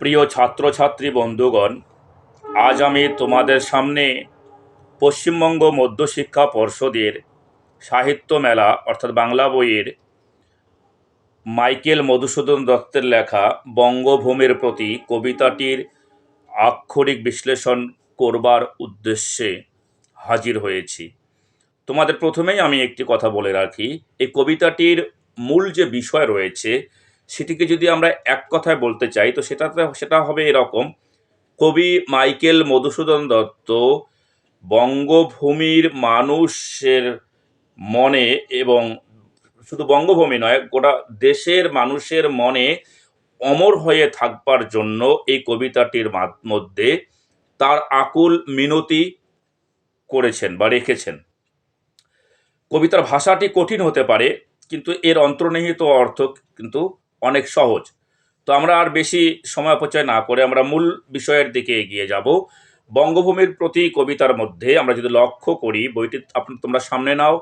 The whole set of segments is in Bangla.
প্রিয় ছাত্রছাত্রী বন্ধুগণ, আজ আমি তোমাদের সামনে পশ্চিমবঙ্গ মধ্যশিক্ষা পর্ষদের সাহিত্য মেলা, অর্থাৎ বাংলা বইয়ের মাইকেল মধুসূদন দত্তের লেখা বঙ্গভূমির প্রতি কবিতাটির আক্ষরিক বিশ্লেষণ করবার উদ্দেশ্যে হাজির হয়েছি। তোমাদের প্রথমেই আমি একটি কথা বলে রাখি, এই কবিতাটির মূল যে বিষয় রয়েছে সেটিকে যদি আমরা এক কথায় বলতে চাই, তো সেটাতে সেটা হবে এরকম। কবি মাইকেল মধুসূদন দত্ত বঙ্গভূমির মানুষের মনে এবং শুধু বঙ্গভূমি নয়, গোটা দেশের মানুষের মনে অমর হয়ে থাকবার জন্য এই কবিতাটির মাধ- মধ্যে তার আকুল মিনতি করেছেন বা রেখেছেন। কবিতার ভাষাটি কঠিন হতে পারে, কিন্তু এর অন্তর্নিহিত অর্থ কিন্তু অনেক সহজ। তো আমরা আর বেশি সময় অপচয় না করে আমরা মূল বিষয়ের দিকে এগিয়ে যাব। বঙ্গভূমির প্রতি কবিতার মধ্যে আমরা যদি লক্ষ্য করি, বইটি আপনি তোমরা সামনে নাও,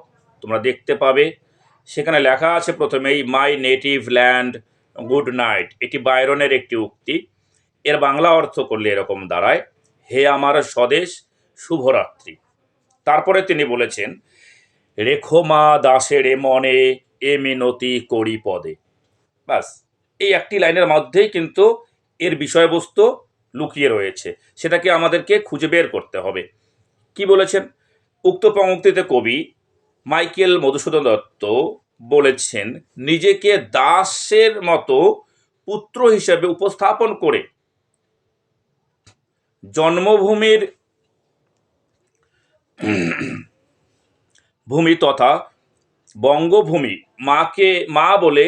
তোমরা দেখতে পাবে। সেখানে লেখা আছে প্রথমেই my native land good night এটি বায়রনের একটি উক্তি। এর বাংলা অর্থ করলে এরকম দাঁড়ায়, হে আমার স্বদেশ, শুভরাত্রি। তারপরে তিনি বলেছেন, রেখো মা দাসের এ মনে, এ মিনতি করি পদে। ব্যাস, এই একটি লাইনের মধ্যেই কিন্তু এর বিষয়বস্তু লুকিয়ে রয়েছে। সেটাকে আমাদেরকে খুঁজে বের করতে হবে। কি বলেছেন? উক্ত পঙ্ক্তিতে কবি মাইকেল মধুসূদন দত্ত বলেছেন, নিজেকে দাসের মতো পুত্র হিসেবে উপস্থাপন করে জন্মভূমির ভূমি তথা বঙ্গভূমি মাকে মা বলে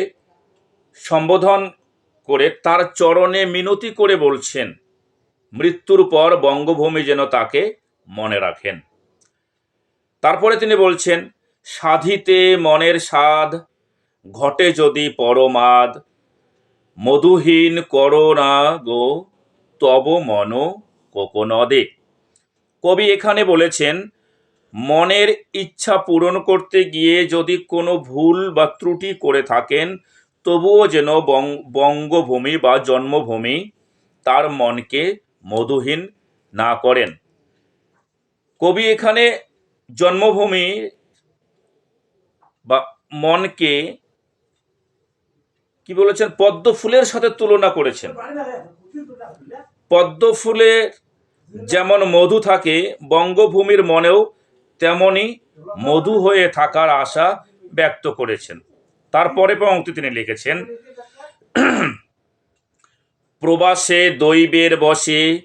সম্বোধন করে তার চরণে মিনতি করে বলছেন, মৃত্যুর পর বঙ্গভূমি যেন তাকে মনে রাখেন। তারপরে তিনি বলছেন, সাধিতে মনের স্বাদ, ঘটে যদি পরমাদ, মধুহীন করোনা গো, তব মন কোকনদে। কবি এখানে বলেছেন, মনের ইচ্ছা পূরণ করতে গিয়ে যদি কোনো ভুল বা ত্রুটি করে থাকেন তবুও যেন বঙ্গভূমি বা জন্মভূমি তার মনকে মধুহীন না করেন। কবি এখানে জন্মভূমি বা মনকে কি বলেছেন? পদ্ম ফুলের সাথে তুলনা করেছেন। পদ্ম ফুলের যেমন মধু থাকে, বঙ্গভূমির মনেও তেমনি মধু হয়ে থাকার আশা ব্যক্ত করেছেন। তারপরে পঙ্ক্তি তিনি লিখেছেন। প্রবাসে দৈবের বসে,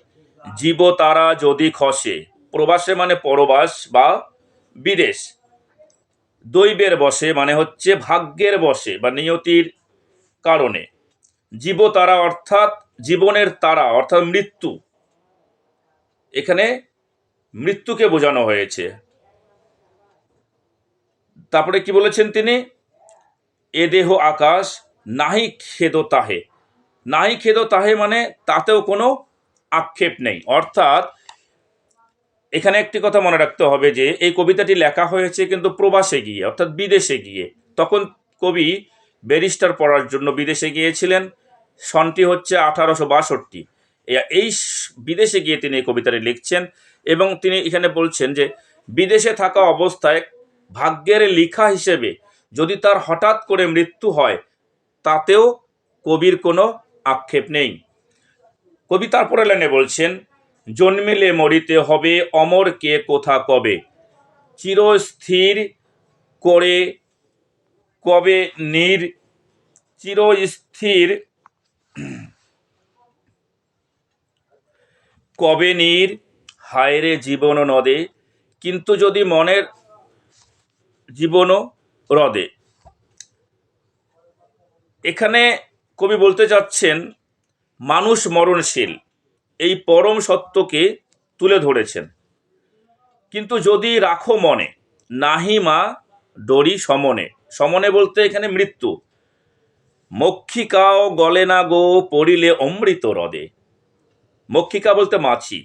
জীব তারা যদি খসে। প্রবাসে মানে পরবাস বা বিদেশ। দৈবের বসে মানে হচ্ছে ভাগ্যের বসে বা নিয়তির কারণে। জীব তারা অর্থাৎ জীবনের তারা, অর্থাৎ মৃত্যু। এখানে মৃত্যুকে বোঝানো হয়েছে। তারপরে কি বলেছেন তিনি? এ দেহ আকাশ, নাহি খেদ তাহে। নাহি খেদ তাহে মানে তাতেও কোনো আক্ষেপ নেই। অর্থাৎ, এখানে একটি কথা মনে রাখতে হবে যে, এই কবিতাটি লেখা হয়েছে কিন্তু প্রবাসে গিয়ে, অর্থাৎ বিদেশে গিয়ে। তখন কবি ব্যারিস্টার পড়ার জন্য বিদেশে গিয়েছিলেন। সনটি হচ্ছে আঠারোশো বাষট্টি। এই বিদেশে গিয়ে তিনি এই কবিতাটি লিখছেন এবং তিনি এখানে বলছেন যে, বিদেশে থাকা অবস্থায় ভাগ্যের লিখা হিসেবে যদি তার হঠাৎ করে মৃত্যু হয়, তাতেও কবির কোনো আক্ষেপ নেই। কবি তারপরে লাইনে বলছেন, জন্মিলে মরিতে হবে, অমর কে, কোথা কবে? চিরস্থির করে কবে নির? চিরস্থির কবে নীর? হায়রে জীবন নদে। কিন্তু যদি মনের জীবনও হ্রদে এখানে কবি বলতে চাচ্ছেন, মানুষ মরণশীল, এই পরম সত্যকে তুলে ধরেছেন। কিন্তু যদি রাখো মনে, নাহি মা ডরি সমনে। সমনে বলতে এখানে মৃত্যু। মক্ষিকাও গলে না গো, পড়িলে অমৃত হ্রদে মক্ষিকা বলতে মাছি।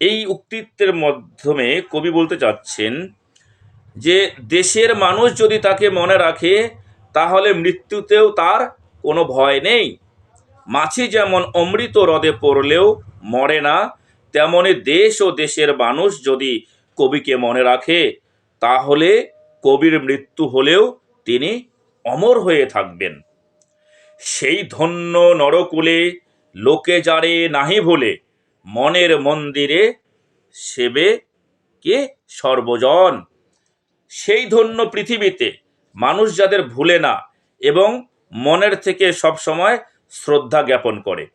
এই উক্তিত্বের মাধ্যমে কবি বলতে চাচ্ছেন যে দেশের মানুষ যদি তাকে মনে রাখে, তাহলে মৃত্যুতেও তার কোনো ভয় নেই। মাছি যেমন অমৃত হ্রদে পড়লেও মরে না, তেমনি দেশ ও দেশের মানুষ যদি কবিকে মনে রাখে, তাহলে কবির মৃত্যু হলেও তিনি অমর হয়ে থাকবেন। সেই ধন্য নরকুলে, লোকে যারে নাহি ভুলে, মনের মন্দিরে সেবে কে সর্বজন? সেই ধন্য পৃথিবীতে মানুষ যাদের ভুলে না এবং মনের থেকে সব সময় শ্রদ্ধা জ্ঞাপন করে।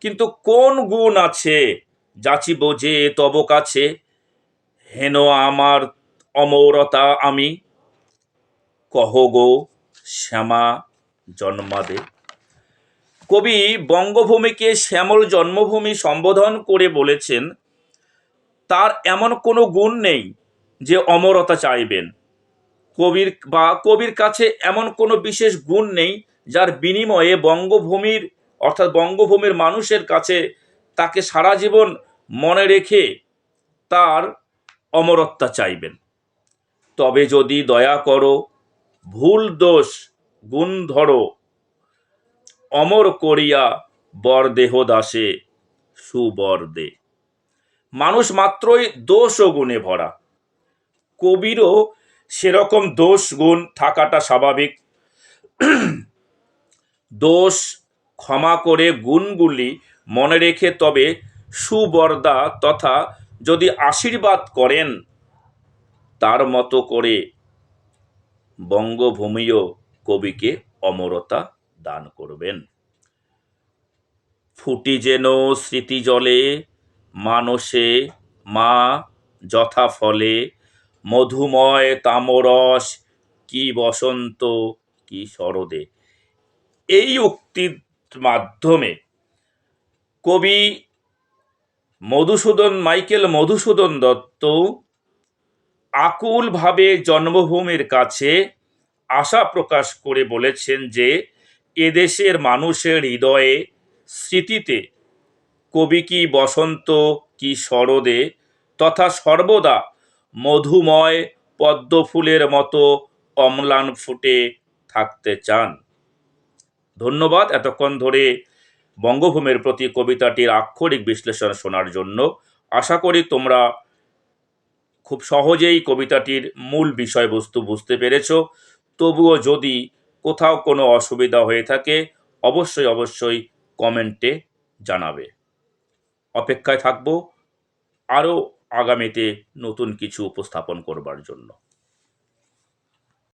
কিন্তু কোন গুণ আছে? যাচি বোঝে তব কাছে। হেন আমার অমরতা আমি। কহ গো শ্যামা জন্মাদে। কবি বঙ্গভূমিকে শ্যামল জন্মভূমি সম্বোধন করে বলেছেন, তার এমন কোনো গুণ নেই যে অমরতা চাইবেন। কবির বা কবির কাছে এমন কোনো বিশেষ গুণ নেই যার বিনিময়ে বঙ্গভূমির, অর্থাৎ বঙ্গভূমির মানুষের কাছে তাকে সারা জীবন মনে রেখে তার অমরত্বা চাইবেন। তবে যদি দয়া করো, ভুল দোষ, গুণ ধরো, অমর করিয়া বর দেহ দাসে সুবর দে মানুষ মাত্রই দোষ ও গুণে ভরা। কবিরও সেরকম দোষ গুণ থাকাটা স্বাভাবিক। দোষ ক্ষমা করে গুণগুলি মনে রেখে তবে সুবর্দা তথা যদি আশীর্বাদ করেন, তার মতো করে বঙ্গভূমিও কবিকে অমরতা দান করবেন। ফুটি যেন স্মৃতি জলে মানসে মা যথা ফলে মধুময় তামরস, কি বসন্ত, কি শরদে। এই উক্তির মাধ্যমে কবি মধুসূদন, মাইকেল মধুসূদন দত্ত আকুলভাবে জন্মভূমির কাছে আশা প্রকাশ করে বলেছেন যে, এদেশের মানুষের হৃদয়ে স্মৃতিতে কবি কি বসন্ত, কি শরদে, তথা সর্বদা মধুময় পদ্মফুলের মতো অম্লান ফুটে থাকতে চান। ধন্যবাদ এতক্ষণ ধরে বঙ্গভূমির প্রতি কবিতাটির আক্ষরিক বিশ্লেষণ শোনার জন্য। আশা করি তোমরা খুব সহজেই কবিতাটির মূল বিষয়বস্তু বুঝতে পেরেছ। তবুও যদি কোথাও কোনো অসুবিধা হয়ে থাকে, অবশ্যই অবশ্যই কমেন্টে জানাবে। অপেক্ষায় থাকব। আরও আগামীতে নতুন কিছু উপস্থাপন করবার জন্য।